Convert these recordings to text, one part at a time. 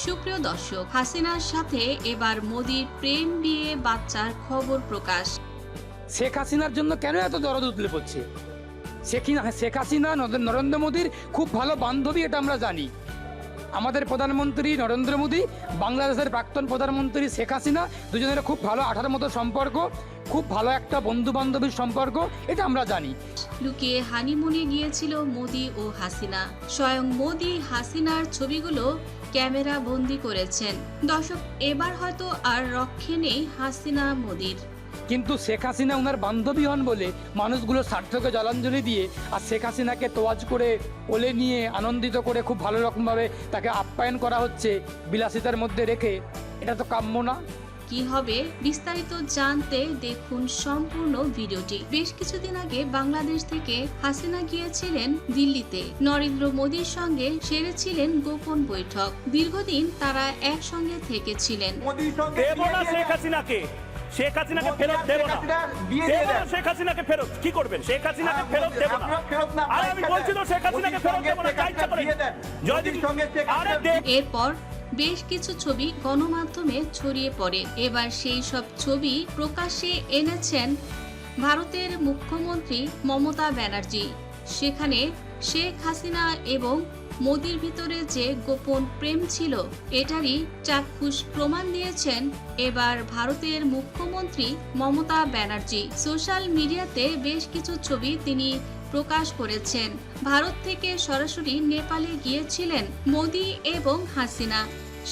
সুপ্রিয় দর্শক, হাসিনার সাথে এবার মোদির প্রেম বিয়ে বাচ্চার খবর প্রকাশ। শেখ হাসিনার জন্য কেন এত দরদ উতলে পড়ছে? শেখ শেখ হাসিনা নরেন্দ্র মোদীর খুব ভালো বান্ধবী, এটা আমরা জানি। আমাদের প্রধানমন্ত্রী নরেন্দ্র মোদী, বাংলাদেশের প্রাক্তন প্রধানমন্ত্রী শেখ হাসিনা, দুজনের খুব ভালো আঠার মতো সম্পর্ক। খুব ভালো একটা বন্ধু বান্ধবীর সম্পর্ক এটা আমরা জানি। লুকিয়ে হানিমুনে গিয়েছিল মোদি ও হাসিনা। স্বয়ং মোদি হাসিনার ছবিগুলো ক্যামেরা বন্দি করেছেন। দর্শক এবার হয়তো আর রক্ষে নেই হাসিনা মোদির। কিন্তু শেখ হাসিনা ওনার বান্ধবী হন বলে মানুষগুলো স্বার্থকে জলাঞ্জলি দিয়ে আর শেখ হাসিনাকে তোয়াজ করে ওলে নিয়ে আনন্দিত করে খুব ভালো রকমভাবে তাকে আপ্যায়ন করা হচ্ছে বিলাসিতার মধ্যে রেখে। এটা তো কাম্য না। কি হবে বিস্তারিত জানতে দেখুন সম্পূর্ণ ভিডিওটি। বেশ কিছুদিন আগে বাংলাদেশ থেকে হাসিনা গিয়েছিলেন দিল্লিতে। নরেন্দ্র মোদীর সঙ্গে সেরেছিলেন গোপন বৈঠক। দীর্ঘদিন তারা একসঙ্গে থেকেছিলেন। শেখ হাসিনাকে। ফেরত দেব না। দেব না শেখ হাসিনাকে ফেরত। কি করবেন? শেখ হাসিনাকে ফেরত দেব না। আরে আমি বলছি তো শেখ হাসিনাকে ফেরত দেব না জয়দীপ আরে এরপর বেশ কিছু ছবি গণমাধ্যমে ছড়িয়ে পড়ে। এবার সেই সব ছবি প্রকাশ্যে এনেছেন ভারতের মুখ্যমন্ত্রী মমতা ব্যানার্জি। সেখানে শেখ হাসিনা এবং মোদির ভিতরে যে গোপন প্রেম ছিল, এটারই চাক্ষুষ প্রমাণ দিয়েছেন এবার ভারতের মুখ্যমন্ত্রী মমতা ব্যানার্জি। সোশ্যাল মিডিয়াতে বেশ কিছু ছবি তিনি প্রকাশ করেছেন। ভারত থেকে সরাসরি নেপালে গিয়েছিলেন মোদি এবং হাসিনা।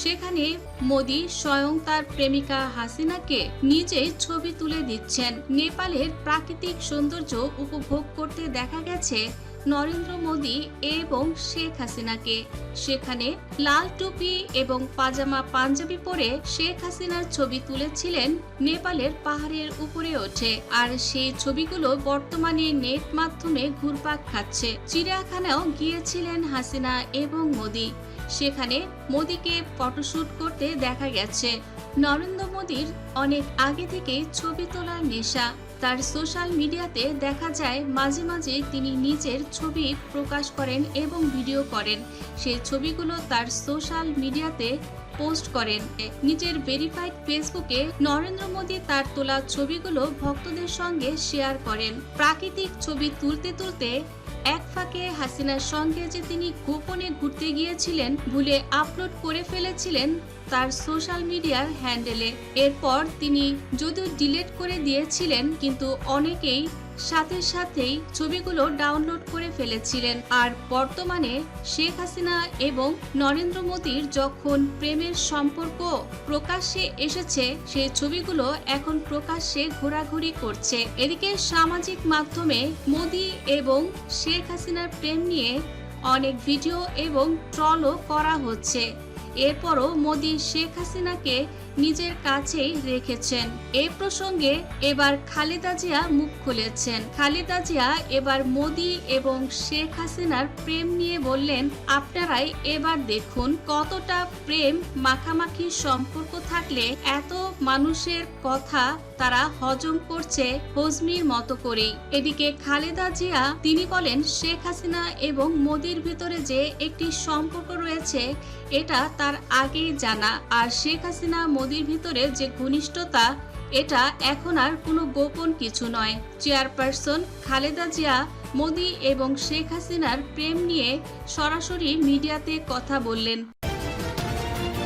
সেখানে মোদি স্বয়ং তার প্রেমিকা হাসিনাকে নিজেই ছবি তুলে দিচ্ছেন। নেপালের প্রাকৃতিক সৌন্দর্য উপভোগ করতে দেখা গেছে নরেন্দ্র মোদি এবং শেখ হাসিনাকে। সেখানে লাল টুপি এবং পাজামা পাঞ্জাবি পরে শেখ হাসিনার ছবি তুলেছিলেন নেপালের পাহাড়ের উপরে ওঠে। আর সেই ছবিগুলো বর্তমানে নেট মাধ্যমে ঘুরপাক খাচ্ছে। চিড়িয়াখানাও গিয়েছিলেন হাসিনা এবং মোদি। সেখানে মোদিকে ফটোশুট করতে দেখা গেছে। নরেন্দ্র মোদীর অনেক আগে থেকেই ছবি তোলার নেশা। তার সোশ্যাল মিডিয়াতে দেখা যায়, মাঝে মাঝে তিনি নিজের ছবি প্রকাশ করেন এবং ভিডিও করেন। সেই ছবিগুলো তার সোশ্যাল মিডিয়াতে পোস্ট করেন। নিজের ভেরিফাইড ফেসবুকে নরেন্দ্র মোদী তার তোলা ছবিগুলো ভক্তদের সঙ্গে শেয়ার করেন। প্রাকৃতিক ছবি তুলতে তুলতে এক ফাঁকে হাসিনার সঙ্গে যে তিনি গোপনে ঘুরতে গিয়েছিলেন ভুলে আপলোড করে ফেলেছিলেন তার সোশ্যাল মিডিয়ার হ্যান্ডেলে। এরপর তিনি যদিও ডিলেট করে দিয়েছিলেন, কিন্তু অনেকেই সাথে সাথেই ছবিগুলো ডাউনলোড করে ফেলেছিলেন। আর বর্তমানে শেখ হাসিনা এবং নরেন্দ্র মোদীর যখন প্রেমের সম্পর্ক প্রকাশ্যে এসেছে, সেই ছবিগুলো এখন প্রকাশ্যে ঘোরাঘুরি করছে। এদিকে সামাজিক মাধ্যমে মোদী এবং শেখ হাসিনার প্রেম নিয়ে অনেক ভিডিও এবং ট্রলও করা হচ্ছে। এরপরও মোদী শেখ হাসিনাকে নিজের কাছেই রেখেছেন। এই প্রসঙ্গে এবার খালেদা জিয়া মুখ খুলেছেন। খালেদা জিয়া এবার মোদী এবং শেখ হাসিনার প্রেম নিয়ে বললেন, আপনারাই এবার দেখুন কতটা প্রেম মাখামাখি সম্পর্ক থাকলে এত মানুষের কথা তারা হজম করছে হজমির মতো করেই। এদিকে খালেদা জিয়া, তিনি বলেন, শেখ হাসিনা এবং মোদির ভিতরে যে একটি সম্পর্ক রয়েছে, এটা তার আগেই জানা। আর শেখ হাসিনা মোদির ভিতরে যে ঘনিষ্ঠতা, এটা এখন আর কোনো গোপন কিছু নয়। চেয়ারপারসন খালেদা জিয়া, মোদি এবং শেখ হাসিনার প্রেম নিয়ে সরাসরি মিডিয়াতে কথা বললেন।